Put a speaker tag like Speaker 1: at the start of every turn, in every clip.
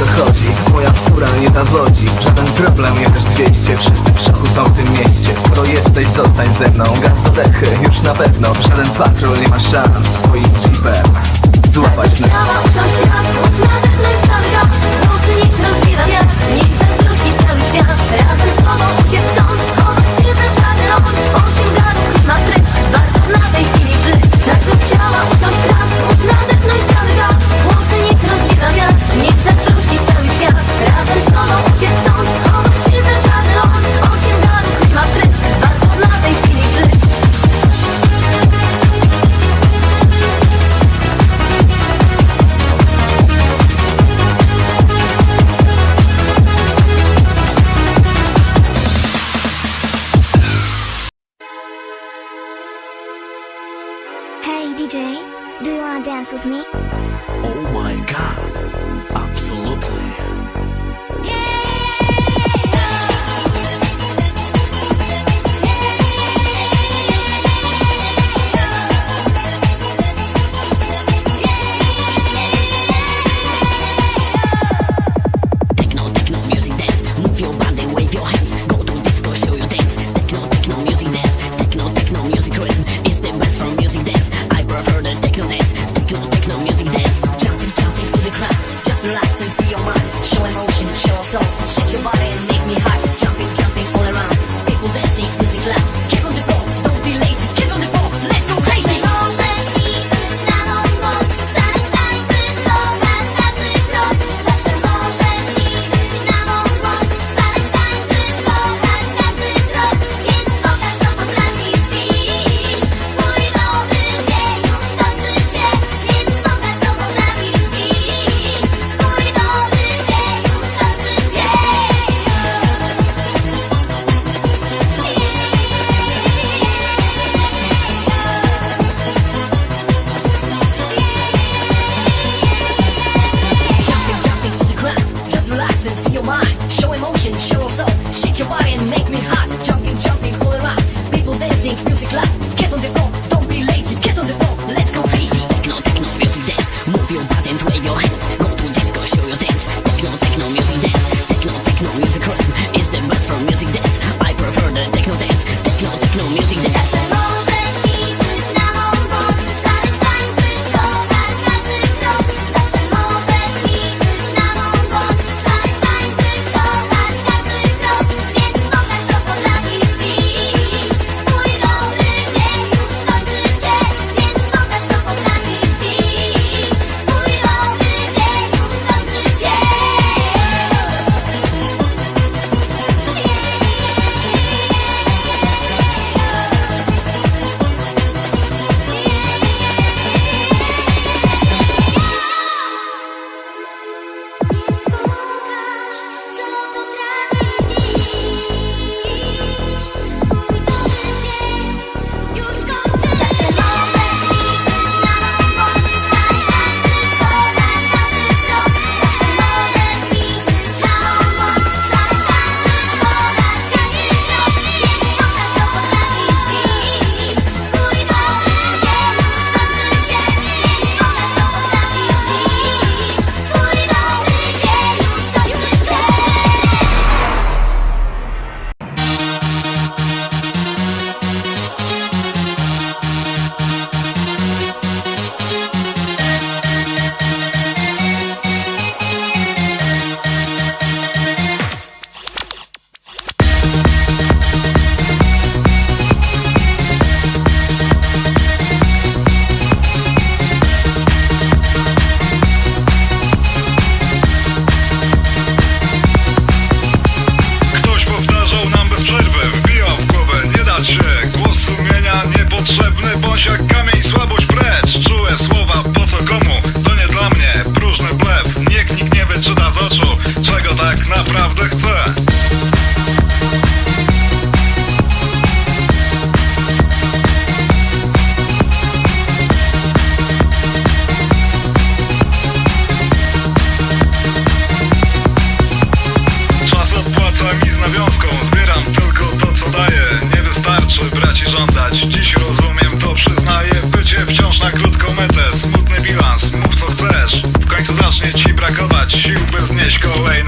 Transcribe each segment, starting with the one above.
Speaker 1: co
Speaker 2: chodzi Moja skóra nie zawodzi. Żaden problem, ja też 200 Wszyscy w szoku są w tym mieście. Skoro jesteś, zostań ze mną. Gaz do dechy, już na pewno. Żaden patrol nie ma szans. Swoim jeepem złapać nas
Speaker 1: Razem z tobą uciec stąd Schować się za czarny rąk Osiem garów, nie ma fresk Warto na tej chwili.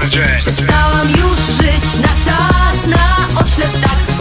Speaker 3: Dzień
Speaker 1: Przestałam już żyć na czas, na oślep tak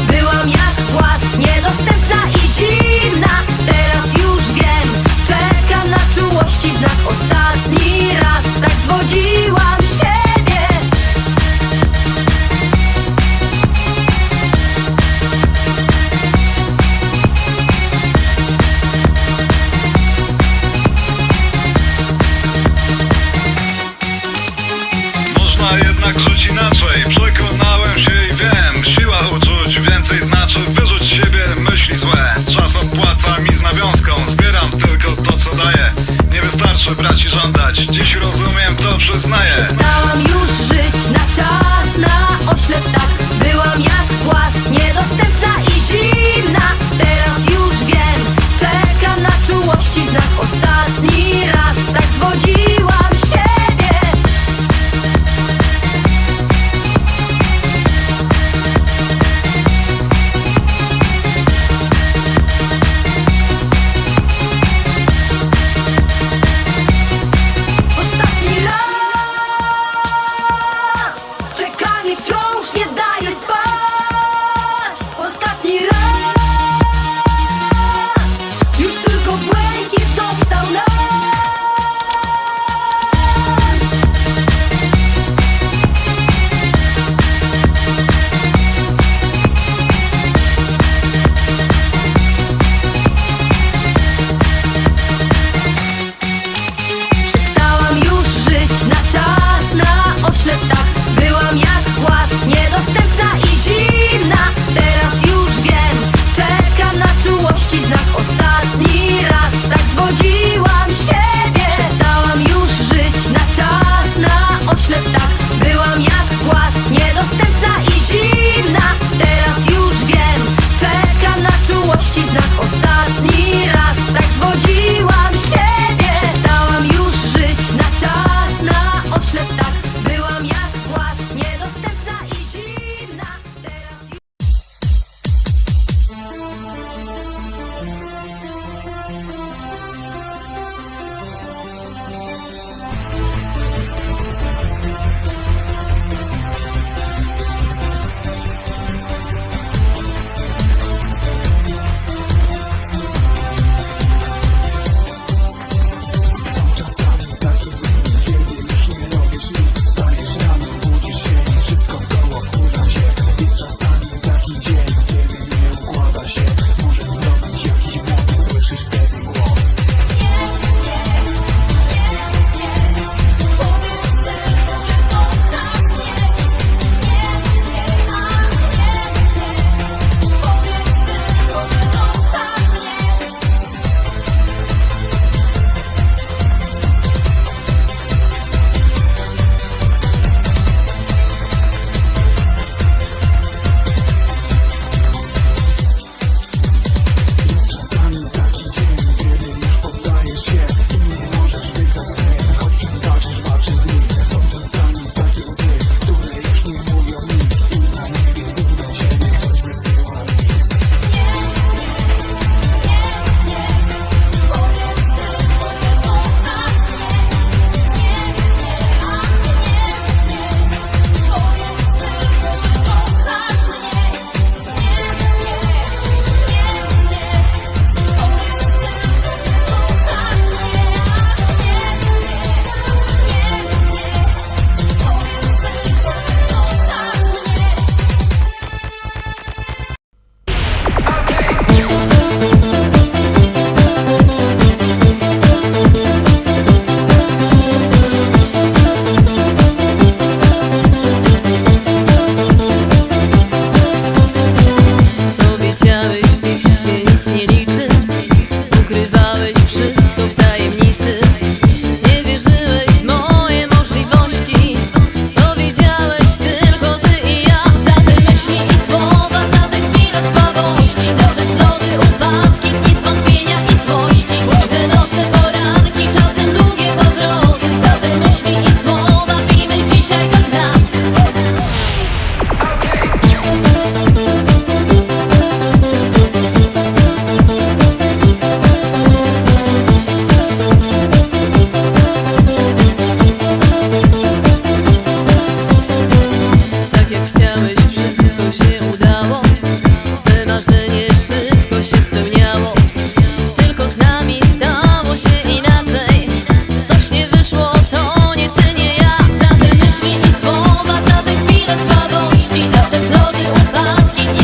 Speaker 1: przez
Speaker 4: lody upadki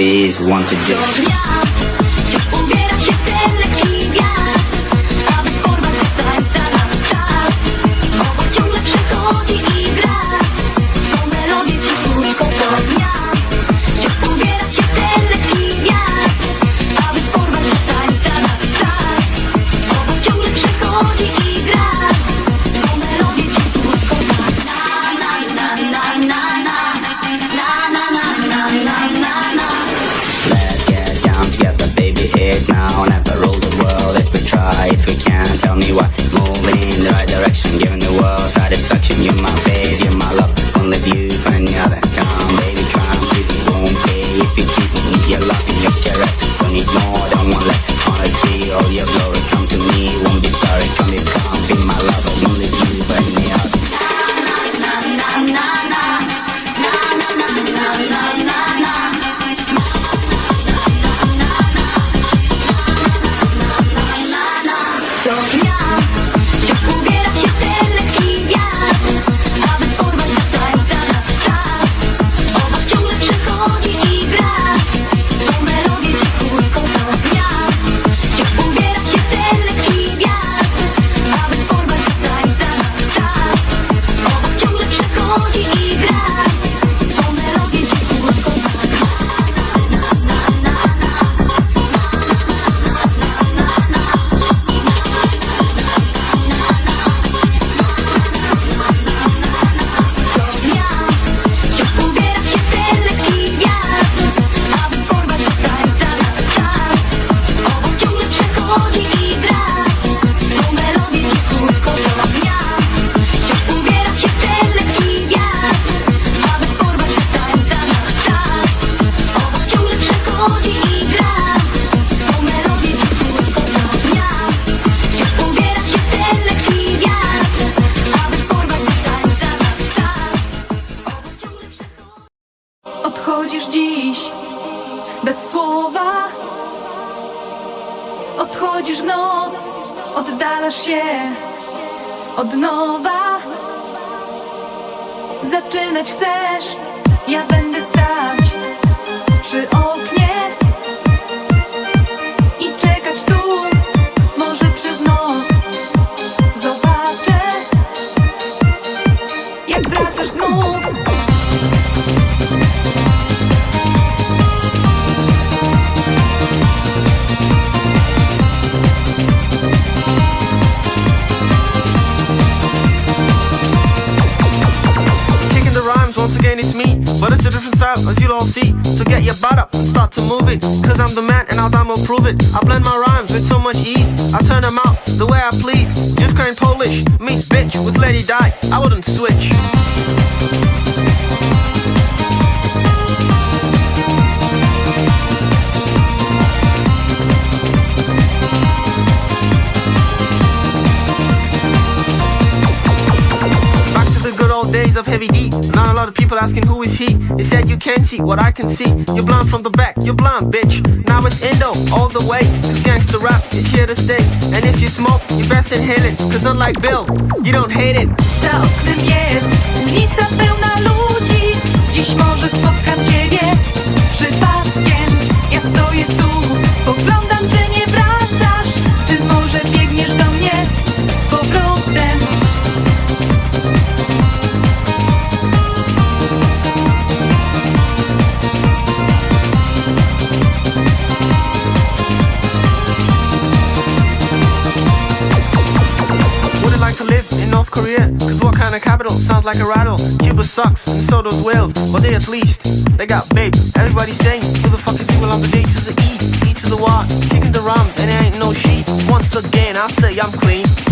Speaker 4: always to do.
Speaker 5: Nowa. Zaczynać chcesz, ja będę stać przy
Speaker 6: it's me But it's a different style, as you'll all see. So get your butt up and start to move it Cause I'm the man and I'll damn well prove it. I blend my rhymes with so much ease I turn them out the way I please. Just Polish meets bitch with Lady Di I wouldn't switch D. Not a lot of people asking who is he. They said you can't see what I can see. You're blind from the back, you're blind, bitch. Now it's Indo all the way. This gangster rap is here to stay. And if you smoke, you best inhale it. Cause unlike Bill, you don't hate it.
Speaker 5: Za oknem jest ulica
Speaker 6: sucks, and so does Wales. But they at least, they got babe. Everybody saying, who the fuck is? Well, I'm the D to the E, E to the Y. Kicking the rhymes, and there ain't no she. Once again, I say I'm clean.